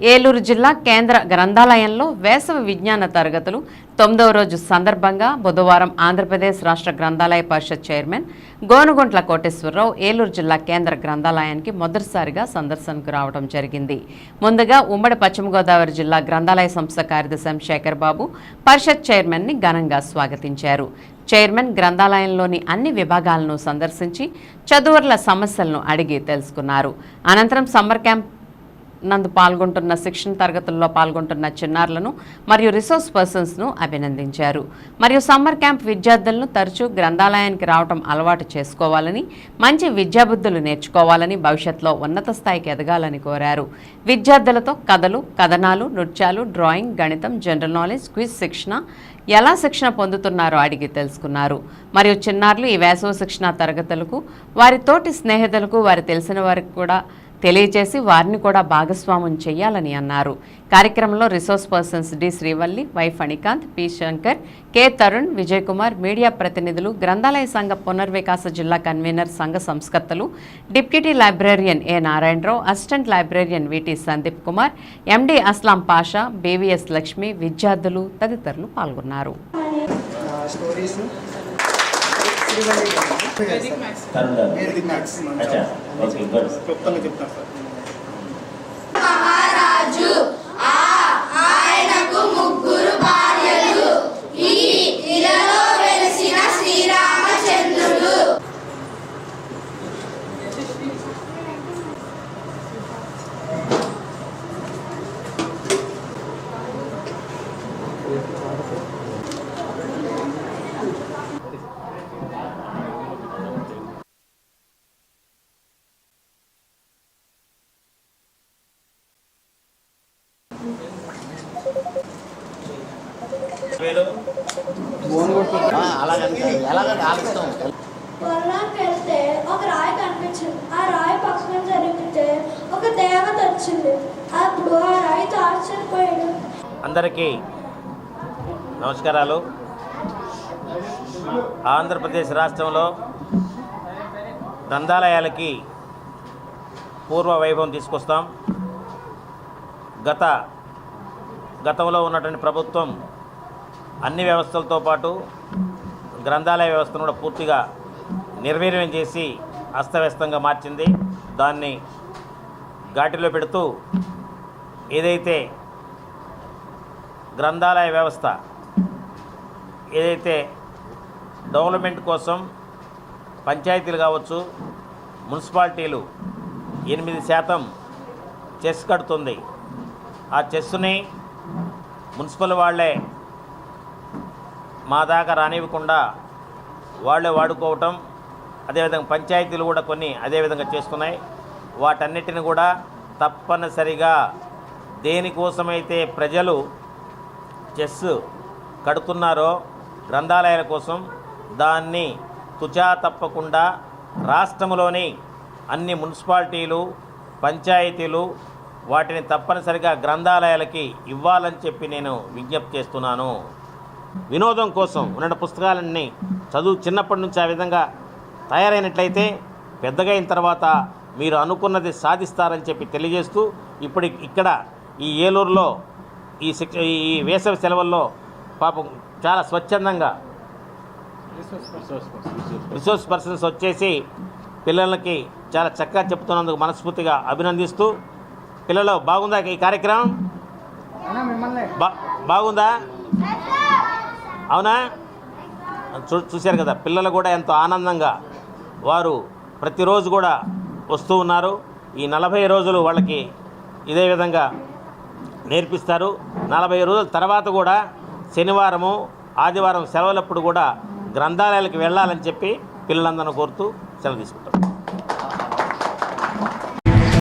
ఏలూరు జిల్లా కేంద్ర గ్రంథాలయంలో వేసవి విజ్ఞాన తరగతులు. తొమ్మిదవ రోజు సందర్భంగా బుధవారం ఆంధ్రప్రదేశ్ రాష్ట్ర గ్రంథాలయ పరిషత్ చైర్మన్ గోనుగుంట్ల కోటేశ్వరరావు ఏలూరు జిల్లా కేంద్ర గ్రంథాలయానికి మొదటిసారిగా సందర్శనకు రావడం జరిగింది. ముందుగా ఉమ్మడి పశ్చిమ గోదావరి జిల్లా గ్రంథాలయ సంస్థ కార్యదర్శి శేఖర్ బాబు పరిషత్ చైర్మన్ని ఘనంగా స్వాగతించారు. చైర్మన్ గ్రంథాలయంలోని అన్ని విభాగాలను సందర్శించి చదువుల సమస్యలను అడిగి తెలుసుకున్నారు. అనంతరం సమ్మర్ క్యాంప్ నందు పాల్గొంటున్న శిక్షణ తరగతుల్లో పాల్గొంటున్న చిన్నారులను మరియు రిసోర్స్ పర్సన్స్ను అభినందించారు. మరియు సమ్మర్ క్యాంప్ విద్యార్థులను తరచూ గ్రంథాలయానికి రావడం అలవాటు చేసుకోవాలని మంచి విద్యాబుద్ధులు నేర్చుకోవాలని భవిష్యత్తులో ఉన్నత స్థాయికి ఎదగాలని కోరారు. విద్యార్థులతో కథలు కథనాలు నృత్యాలు డ్రాయింగ్ గణితం జనరల్ నాలెడ్జ్ క్విజ్ శిక్షణ ఎలా శిక్షణ పొందుతున్నారో అడిగి తెలుసుకున్నారు. మరియు చిన్నారులు ఈ వేసవ శిక్షణ తరగతులకు వారి తోటి స్నేహితులకు వారి తెలిసిన వారికి కూడా తెలియజేసి వారిని కూడా భాగస్వామ్యం చేయాలని అన్నారు. కార్యక్రమంలో resource persons D Srivalli Y Phanikanth P Shankar K Tarun Vijay Kumar media ప్రతినిధులు గ్రంథాలయ సంఘ పునర్వికాస జిల్లా కన్వీనర్ సంఘ సంస్కర్తలు deputy librarian A Narayanarao assistant librarian VT Sandeep Kumar MD Aslam Pasha BVS Lakshmi విద్యార్థులు తదితరులు పాల్గొన్నారు. మహారాజు ఆయనకు ముగ్గురు భార్యలు ఈ ఇలలో వెలిసిన శ్రీరామచంద్రుడు. వెళ్తే ఒక రాయి కనిపించింది. ఆ రాయి పక్కన జరిగితే ఒక దేవత వచ్చింది. అప్పుడు ఆ రాయితో ఆశ్చర్యపోయాడు. అందరికీ నమస్కారాలు. ఆంధ్రప్రదేశ్ రాష్ట్రంలో గ్రంథాలయాలకి పూర్వ వైభవం తీసుకొస్తాం. గత గతంలో ఉన్నటువంటి ప్రభుత్వం అన్ని వ్యవస్థలతో పాటు గ్రంథాలయ వ్యవస్థను కూడా పూర్తిగా నిర్వీర్యం చేసి అస్తవ్యస్తంగా మార్చింది. దాన్ని ఘాటిలో పెడుతూ ఏదైతే గ్రంథాలయ వ్యవస్థ ఏదైతే డెవలప్మెంట్ కోసం పంచాయతీలు కావచ్చు మున్సిపాలిటీలు ఎనిమిది శాతం చెస్ కడుతుంది. ఆ చెస్సుని మున్సిపల్ వాళ్ళే మా దాకా రానివ్వకుండా వాళ్ళే వాడుకోవటం అదేవిధంగా పంచాయతీలు కూడా కొన్ని అదేవిధంగా చేస్తున్నాయి వాటన్నిటిని కూడా తప్పనిసరిగా దేనికోసమైతే ప్రజలు చెస్ కడుతున్నారో గ్రంథాలయాల కోసం దాన్ని తుచా తప్పకుండా రాష్ట్రంలోని అన్ని మున్సిపాలిటీలు పంచాయతీలు వాటిని తప్పనిసరిగా గ్రంథాలయాలకి ఇవ్వాలని చెప్పి నేను విజ్ఞప్తి చేస్తున్నాను. వినోదం కోసం ఉన్న పుస్తకాలన్నీ చదువు చిన్నప్పటి నుంచి ఆ విధంగా తయారైనట్లయితే పెద్దగా అయిన తర్వాత మీరు అనుకున్నది సాధిస్తారని చెప్పి తెలియజేస్తూ ఇప్పుడు ఇక్కడ ఈ ఏలూరులో ఈ శిక్ష ఈ వేసవి సెలవుల్లో పాపం చాలా స్వచ్ఛందంగా రిసోర్స్ పర్సన్స్ వచ్చేసి పిల్లలకి చాలా చక్కగా చెప్తున్నందుకు మనస్ఫూర్తిగా అభినందిస్తూ పిల్లలు బాగుందా ఈ కార్యక్రమం? బా బాగుందా? అవునా? చూ చూశారు కదా పిల్లలు కూడా ఎంతో ఆనందంగా వారు ప్రతిరోజు కూడా వస్తూ ఉన్నారు. ఈ నలభై రోజులు వాళ్ళకి ఇదే విధంగా నేర్పిస్తారు. నలభై రోజుల తర్వాత కూడా శనివారము ఆదివారం సెలవులప్పుడు కూడా గ్రంథాలయాలకు వెళ్ళాలని చెప్పి పిల్లలందరిని కోరుతూ సెలవు తీసుకుంటారు